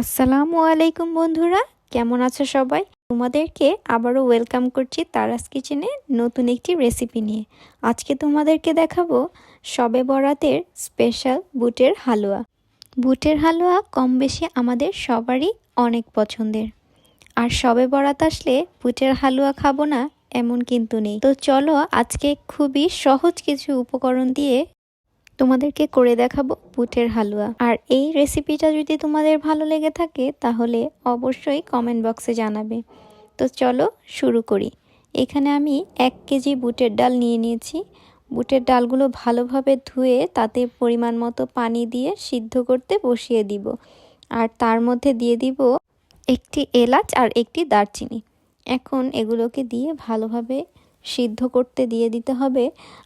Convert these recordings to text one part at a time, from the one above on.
আসসালামু আলাইকুম বন্ধুরা, কেমন আছো সবাই? তোমাদেরকে আবারও ওয়েলকাম করছি তারাস কিচেনে নতুন একটি রেসিপি নিয়ে। আজকে তোমাদেরকে দেখাবো সবে বরাতের স্পেশাল বুটের হালুয়া। বুটের হালুয়া কম বেশি আমাদের সবারই অনেক পছন্দের। আর সবে বরাত আসলে বুটের হালুয়া খাব না, এমন কিন্তু নেই। তো চলো আজকে খুবই সহজ কিছু উপকরণ দিয়ে তোমাদেরকে করে দেখাবো বুটের হালুয়া। আর এই রেসিপিটা যদি তোমাদের ভালো লেগে থাকে, তাহলে অবশ্যই কমেন্ট বক্সে জানাবে। তো চলো শুরু করি। এখানে আমি এক কেজি বুটের ডাল নিয়ে নিয়েছি। বুটের ডালগুলো ভালোভাবে ধুয়ে তাতে পরিমাণ মতো পানি দিয়ে সিদ্ধ করতে বসিয়ে দিব। আর তার মধ্যে দিয়ে দিব একটি এলাচ আর একটি দারচিনি। এখন এগুলোকে দিয়ে ভালোভাবে সিদ্ধ করতে দিয়ে দিতে হবে।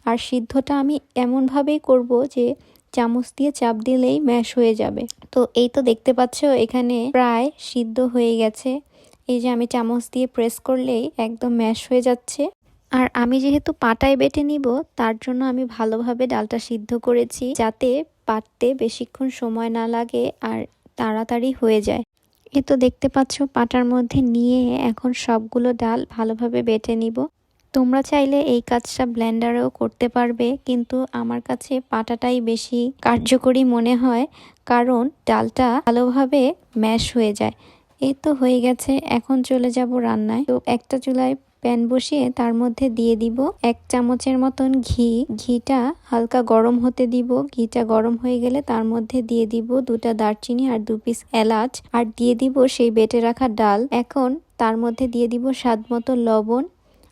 আর সিদ্ধটা আমি এমনভাবেই করব যে চামচ দিয়ে চাপ দিলেই ম্যাশ হয়ে যাবে। তো এই তো দেখতে পাচ্ছ, এখানে প্রায় সিদ্ধ হয়ে গেছে। এই যে আমি চামচ দিয়ে প্রেস করলেই একদম ম্যাশ হয়ে যাচ্ছে। আর আমি যেহেতু পাটায় বেটে নিব, তার জন্য আমি ভালোভাবে ডালটা সিদ্ধ করেছি যাতে পাটতে বেশিক্ষণ সময় না লাগে আর তাড়াতাড়ি হয়ে যায়। এ তো দেখতে পাচ্ছ, পাটার মধ্যে নিয়ে এখন সবগুলো ডাল ভালোভাবে বেটে নিব। তোমরা চাইলে এই কাজটা ব্লেন্ডারেও করতে পারবে, কিন্তু আমার কাছে পাটাটাই বেশি কার্যকরী মনে হয়, কারণ ডালটা ভালোভাবে ম্যাশ হয়ে যায়। এই তো হয়ে গেছে, এখন চলে যাব রান্নায়। তো একটা চুলায় প্যান বসিয়ে তার মধ্যে দিয়ে দিব এক চামচের মতন ঘি। ঘিটা হালকা গরম হতে দিব। ঘিটা গরম হয়ে গেলে তার মধ্যে দিয়ে দিব দুটা দারচিনি আর দু পিস এলাচ। আর দিয়ে দিব সেই বেটে রাখা ডাল। এখন তার মধ্যে দিয়ে দিব স্বাদ মতো লবণ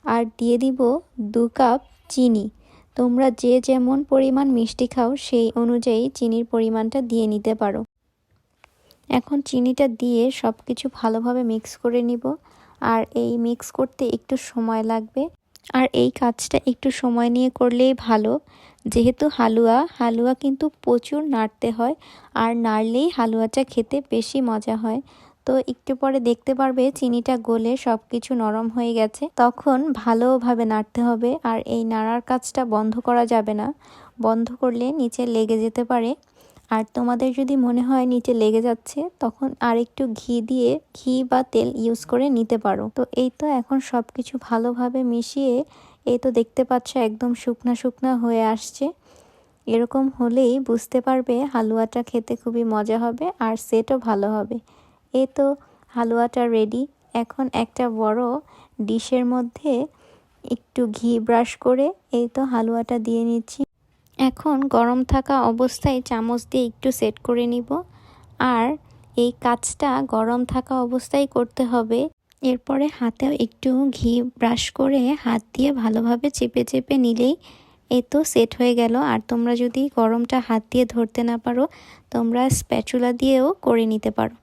আর দিয়ে দিব দু কাপ চিনি। তোমরা যে যেমন পরিমাণ মিষ্টি খাও, সেই অনুযায়ী চিনির পরিমাণটা দিয়ে নিতে পারো। এখন চিনিটা দিয়ে সব কিছু ভালোভাবে মিক্স করে নিব। আর এই মিক্স করতে একটু সময় লাগবে। আর এই কাজটা একটু সময় নিয়ে করলেই ভালো। যেহেতু হালুয়া হালুয়া কিন্তু প্রচুর নাড়তে হয়। আর নাড়লেই হালুয়াটা খেতে বেশি মজা হয়। তো একটু পরে দেখতে পারবে চিনিটা গলে সব কিছু নরম হয়ে গেছে। তখন ভালোভাবে নাড়তে হবে আর এই নাড়ার কাজটা বন্ধ করা যাবে না। বন্ধ করলে নিচে লেগে যেতে পারে। আর তোমাদের যদি মনে হয় নিচে লেগে যাচ্ছে, তখন আর একটু ঘি দিয়ে ঘি বা তেল ইউজ করে নিতে পারো। তো এই তো এখন সব কিছু ভালোভাবে মিশিয়ে এই তো দেখতে পাচ্ছ একদম শুকনা শুকনা হয়ে আসছে। এরকম হলেই বুঝতে পারবে হালুয়াটা খেতে খুবই মজা হবে আর সেটও ভালো হবে। এ তো হালুয়াটা রেডি এখন একটা বড় ডিশের মধ্যে একটু ঘি ব্রাশ করে এই তো হালুয়াটা দিয়ে নিচ্ছি। এখন গরম থাকা অবস্থায় চামচ দিয়ে একটু সেট করে নিব। আর এই কাজটা গরম থাকা অবস্থায় করতে হবে। এরপরে হাতেও একটু ঘি ব্রাশ করে হাত দিয়ে ভালোভাবে চেপে চেপে নিলেই এ তো সেট হয়ে গেল। আর তোমরা যদি গরমটা হাত দিয়ে ধরতে না পারো, তোমরা স্প্যাচুলা দিয়েও করে নিতে পারো।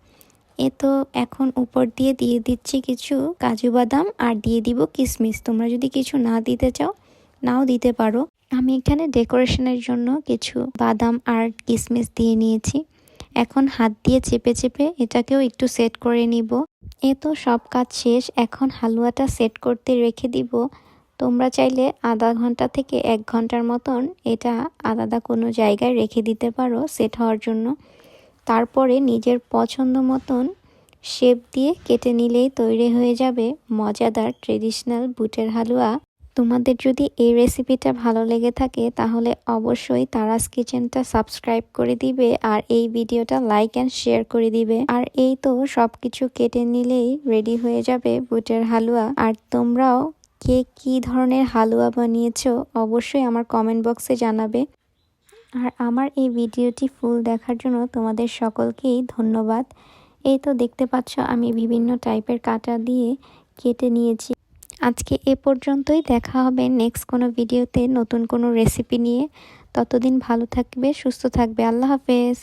এ তো এখন উপর দিয়ে দিয়ে দিচ্ছি কিছু কাজু বাদাম আর দিয়ে দিব কিশমিশ তোমরা যদি কিছু না দিতে চাও, নাও দিতে পারো। আমি এখানে ডেকোরেশনের জন্য কিছু বাদাম আর কিশমিশ দিয়ে নিয়েছি। এখন হাত দিয়ে চেপে চেপে এটাকেও একটু সেট করে নিব। এ তো সব কাজ শেষ, এখন হালুয়াটা সেট করতে রেখে দিব। তোমরা চাইলে আধা ঘণ্টা থেকে এক ঘণ্টার মতন এটা আলাদা কোনো জায়গায় রেখে দিতে পারো সেট হওয়ার জন্য। তারপরে নিজের পছন্দ মতন শেপ দিয়ে কেটে নিলেই তৈরি হয়ে যাবে মজাদার ট্রেডিশনাল বুটের হালুয়া। তোমাদের যদি এই রেসিপিটা ভালো লেগে থাকে, তাহলে অবশ্যই তারাস কিচেনটা সাবস্ক্রাইব করে দিবে আর এই ভিডিওটা লাইক অ্যান্ড শেয়ার করে দিবে। আর এই তো সব কিছু কেটে নিলেই রেডি হয়ে যাবে বুটের হালুয়া। আর তোমরাও কে কি ধরনের হালুয়া বানিয়েছো অবশ্যই আমার কমেন্ট বক্সে জানাবে। আর আমার এই ভিডিওটি ফুল দেখার জন্য তোমাদের সকলকেই ধন্যবাদ। এই তো দেখতে পাচ্ছ, আমি বিভিন্ন টাইপের কাটা দিয়ে কেটে নিয়েছি। আজকে এ পর্যন্তই, দেখা হবে নেক্সট কোনো ভিডিওতে নতুন কোনো রেসিপি নিয়ে। ততদিন ভালো থাকবে, সুস্থ থাকবে। আল্লাহ হাফেজ।